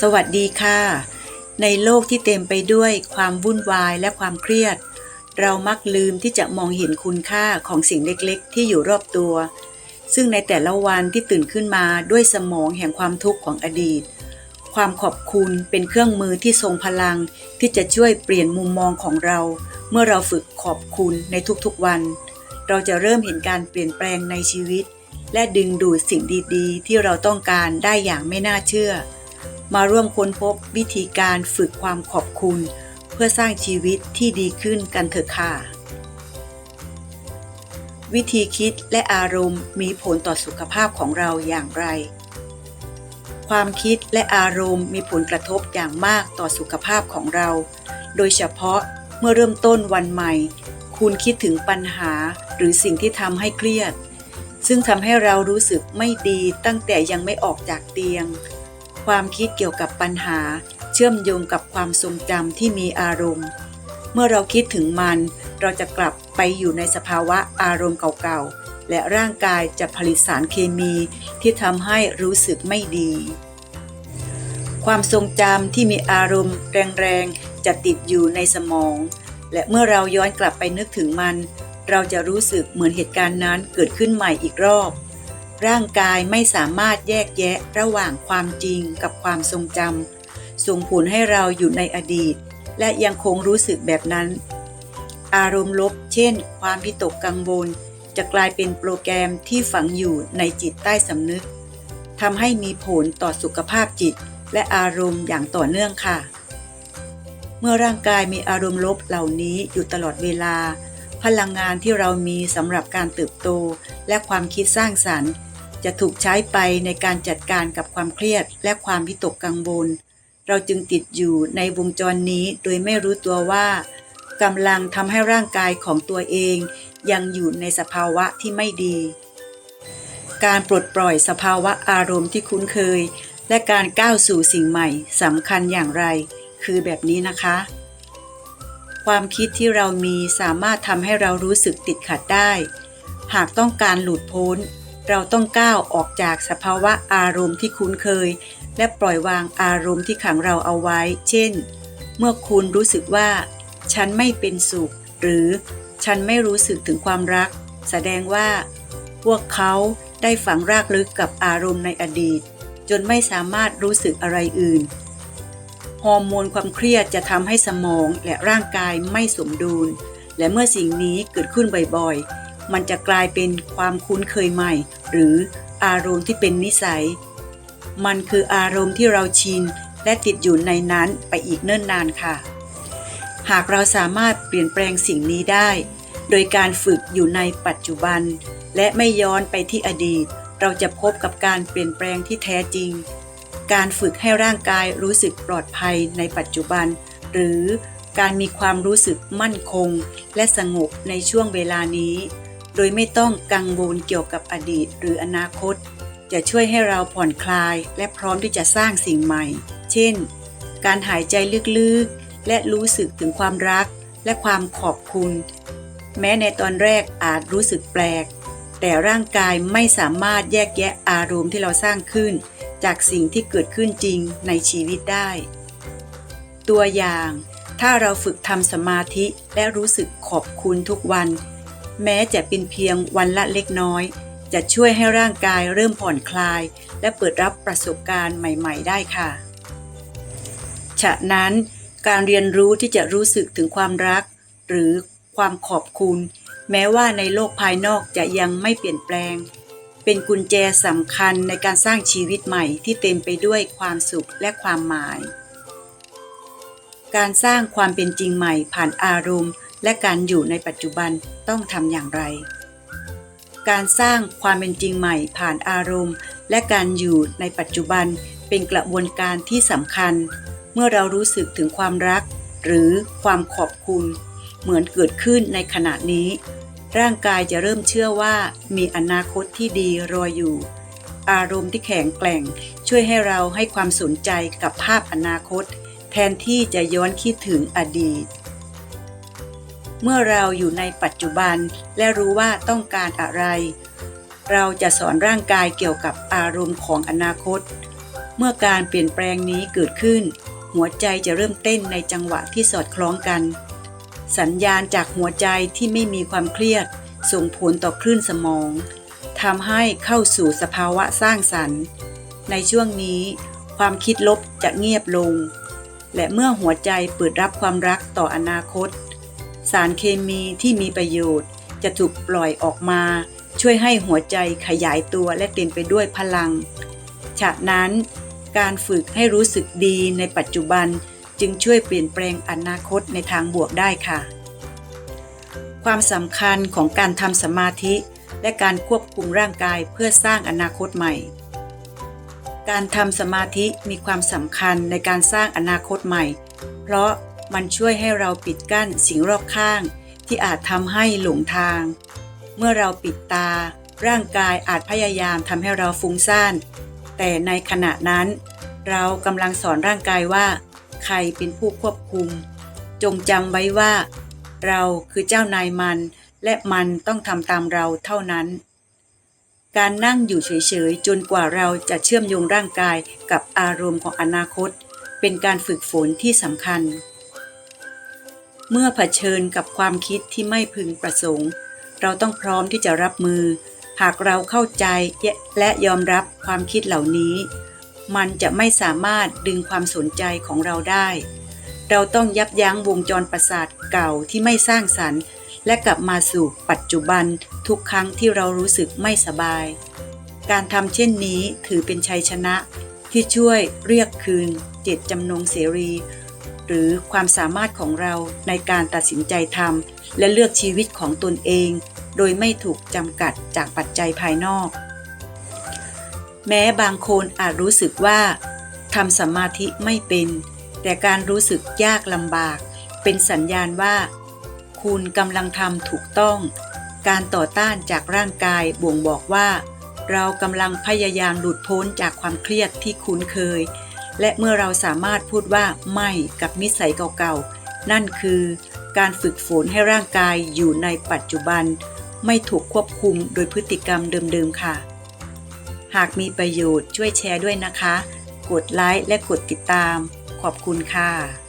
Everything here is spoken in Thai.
สวัสดีค่ะ ในโลกที่เต็มไปด้วยความวุ่นวายและความเครียด เรามักลืมที่จะมองเห็นคุณค่าของสิ่งเล็กๆ ที่อยู่รอบตัว ซึ่งในแต่ละวันที่ตื่นขึ้นมาด้วยสมองแห่งความทุกข์ของอดีต ความขอบคุณเป็นเครื่องมือที่ทรงพลังที่จะช่วยเปลี่ยนมุมมองของเรา เมื่อเราฝึกขอบคุณในทุกๆวัน เราจะเริ่มเห็นการเปลี่ยนแปลงในชีวิต และดึงดูดสิ่งดีๆ ที่เราต้องการได้อย่างไม่น่าเชื่อ มาร่วมค้นพบวิธีการฝึกความขอบคุณ เพื่อสร้างชีวิตที่ดีขึ้นกันเถอะค่ะ วิธีคิดและอารมณ์มีผลต่อสุขภาพของเราอย่างไร ความคิดและอารมณ์มีผลกระทบอย่างมากต่อสุขภาพของเรา โดยเฉพาะเมื่อเริ่มต้นวันใหม่ คุณคิดถึงปัญหาหรือสิ่งที่ทำให้เครียด ซึ่งทำให้เรารู้สึกไม่ดีตั้งแต่ยังไม่ออกจากเตียง ความคิดเกี่ยวกับปัญหา เชื่อมโยงกับความทรงจำที่มีอารมณ์ เมื่อเราคิดถึงมัน เราจะกลับไปอยู่ในสภาวะอารมณ์เก่าๆ และร่างกายจะผลิตสารเคมีที่ทำให้รู้สึกไม่ดี ความทรงจำที่มีอารมณ์แรงๆ จะติดอยู่ในสมอง และเมื่อเราย้อนกลับไปนึกถึงมัน เราจะรู้สึกเหมือนเหตุการณ์นั้นเกิดขึ้นใหม่อีกรอบ ร่างกายไม่สามารถแยกแยะระหว่างความจริงกับความทรงจำส่งผลให้เราอยู่ในอดีต และยังคงรู้สึกแบบนั้น อารมณ์ลบ เช่น ความพิตกกังวลจะกลายเป็นโปรแกรมที่ฝังอยู่ในจิตใต้สำนึกทำให้มีผลต่อสุขภาพจิต และอารมณ์อย่างต่อเนื่องค่ะ เมื่อร่างกายมีอารมณ์ลบเหล่านี้อยู่ตลอดเวลา พลังงานที่เรามีสำหรับการเติบโต และความคิดสร้างสรรค์ จะถูกใช้ไปในการจัดการกับความเครียด และความวิตกกังวล เราจึงติดอยู่ในวงจรนี้โดยไม่รู้ตัวว่ากำลังทำให้ร่างกายของตัวเอง ยังอยู่ในสภาวะที่ไม่ดี การปลดปล่อยสภาวะอารมณ์ที่คุ้นเคย และการก้าวสู่สิ่งใหม่สำคัญอย่างไร คือแบบนี้นะคะ ความคิดที่เรามีสามารถทำให้เรารู้สึกติดขัดได้ หากต้องการหลุดพ้น เราต้องก้าวออกจากสภาวะอารมณ์ที่คุ้นเคย และปล่อยวางอารมณ์ที่ขังเราเอาไว้ เช่น เมื่อคุณรู้สึกว่า ฉันไม่เป็นสุข หรือฉันไม่รู้สึกถึงความรัก แสดงว่า พวกเขาได้ฝังรากลึกกับอารมณ์ในอดีต จนไม่สามารถรู้สึกอะไรอื่น ฮอร์โมนความเครียดจะทำให้สมองและร่างกายไม่สมดุล และเมื่อสิ่งนี้เกิดขึ้นบ่อยๆ มันจะกลายเป็นความคุ้นเคยใหม่ หรืออารมณ์ที่เป็นนิสัย มันคืออารมณ์ที่เราชินและติดอยู่ในนั้นไปอีกเนิ่นนานค่ะ หากเราสามารถเปลี่ยนแปลงสิ่งนี้ได้ โดยการฝึกอยู่ในปัจจุบัน และไม่ย้อนไปที่อดีต เราจะพบกับการเปลี่ยนแปลงที่แท้จริง การฝึกให้ร่างกายรู้สึกปลอดภัยในปัจจุบัน หรือการมีความรู้สึกมั่นคง และสงบในช่วงเวลานี้ โดยไม่ต้องกังวลเกี่ยวกับอดีตหรืออนาคต จะช่วยให้เราผ่อนคลายและพร้อมที่จะสร้างสิ่งใหม่ เช่น การหายใจลึกๆ และรู้สึกถึงความรักและความขอบคุณ แม้ในตอนแรกอาจรู้สึกแปลก แต่ร่างกายไม่สามารถแยกแยะอารมณ์ที่เราสร้างขึ้น จากสิ่งที่เกิดขึ้นจริงในชีวิตได้ ตัวอย่าง ถ้าเราฝึกทำสมาธิและรู้สึกขอบคุณทุกวัน แม้จะเป็นเพียงวันละเล็กน้อย จะช่วยให้ร่างกายเริ่มผ่อนคลาย และเปิดรับประสบการณ์ใหม่ ๆ ได้ค่ะ ฉะนั้นการเรียนรู้ที่จะรู้สึกถึงความรัก หรือความขอบคุณ แม้ว่าในโลกภายนอกจะยังไม่เปลี่ยนแปลง เป็นกุญแจสำคัญในการสร้างชีวิตใหม่ที่เต็มไปด้วยความสุขและความหมาย การสร้างความเป็นจริงใหม่ผ่านอารมณ์ และการอยู่ในปัจจุบันต้องทำอย่างไร การสร้างความเป็นจริงใหม่ผ่านอารมณ์ และการอยู่ในปัจจุบันเป็นกระบวนการที่สำคัญ เมื่อเรารู้สึกถึงความรัก หรือความขอบคุณ เหมือนเกิดขึ้นในขณะนี้ ร่างกายจะเริ่มเชื่อว่ามีอนาคตที่ดีรออยู่ อารมณ์ที่แข็งแกร่ง ช่วยให้เราให้ความสนใจกับภาพอนาคต แทนที่จะย้อนคิดถึงอดีต เมื่อเราอยู่ในปัจจุบันและรู้ว่าต้องการอะไร เราจะสอนร่างกายเกี่ยวกับอารมณ์ของอนาคต เมื่อการเปลี่ยนแปลงนี้เกิดขึ้น หัวใจจะเริ่มเต้นในจังหวะที่สอดคล้องกัน สัญญาณจากหัวใจที่ไม่มีความเครียด ส่งผลต่อคลื่นสมองทำให้เข้าสู่สภาวะสร้างสรรค์ ในช่วงนี้ ความคิดลบจะเงียบลง และเมื่อหัวใจเปิดรับความรักต่ออนาคต สารเคมีที่มีประโยชน์จะถูกปล่อยออกมา ช่วยให้หัวใจขยายตัวและเต็มไปด้วยพลัง ฉะนั้นการฝึกให้รู้สึกดีในปัจจุบัน จึงช่วยเปลี่ยนแปลงอนาคตในทางบวกได้ค่ะ ความสำคัญของการทำสมาธิและการควบคุมร่างกายเพื่อสร้างอนาคตใหม่ การทำสมาธิมีความสำคัญในการสร้างอนาคตใหม่ เพราะมันช่วยให้เราปิดกั้นสิ่งรอบข้าง ที่อาจทำให้หลงทาง เมื่อเราปิดตา ร่างกายอาจพยายามทำให้เราฟุ้งซ่าน แต่ในขณะนั้น เรากำลังสอนร่างกายว่า ใครเป็นผู้ควบคุม จงจำไว้ว่า เราคือเจ้านายมัน และมันต้องทำตามเราเท่านั้น การนั่งอยู่เฉยๆ จนกว่าเราจะเชื่อมโยงร่างกายกับอารมณ์ของอนาคต เป็นการฝึกฝนที่สำคัญ เมื่อเผชิญกับความคิดที่ไม่พึงประสงค์ เราต้องพร้อมที่จะรับมือ หากเราเข้าใจและยอมรับความคิดเหล่านี้ มันจะไม่สามารถดึงความสนใจของเราได้ เราต้องยับยั้งวงจรประสาทเก่าที่ไม่สร้างสรรค์ และกลับมาสู่ปัจจุบันทุกครั้งที่เรารู้สึกไม่สบาย การทำเช่นนี้ถือเป็นชัยชนะที่ช่วยเรียกคืน เจตจำนงเสรี หรือความสามารถของเราในการตัดสินใจทำและเลือกชีวิตของตนเอง โดยไม่ถูกจำกัดจากปัจจัยภายนอก แม้บางคนอาจรู้สึกว่าทำสมาธิไม่เป็น แต่การรู้สึกยากลำบาก เป็นสัญญาณว่า คุณกำลังทำถูกต้อง การต่อต้านจากร่างกายบ่งบอกว่า เรากำลังพยายามหลุดพ้นจากความเครียดที่คุ้นเคย และเมื่อเราสามารถพูดว่าไม่กับนิสัยเก่าๆ นั่นคือการฝึกฝนให้ร่างกายอยู่ในปัจจุบัน ไม่ถูกควบคุมโดยพฤติกรรมเดิมๆค่ะ หากมีประโยชน์ช่วยแชร์ด้วยนะคะ กดไลค์และกดติดตาม ขอบคุณค่ะ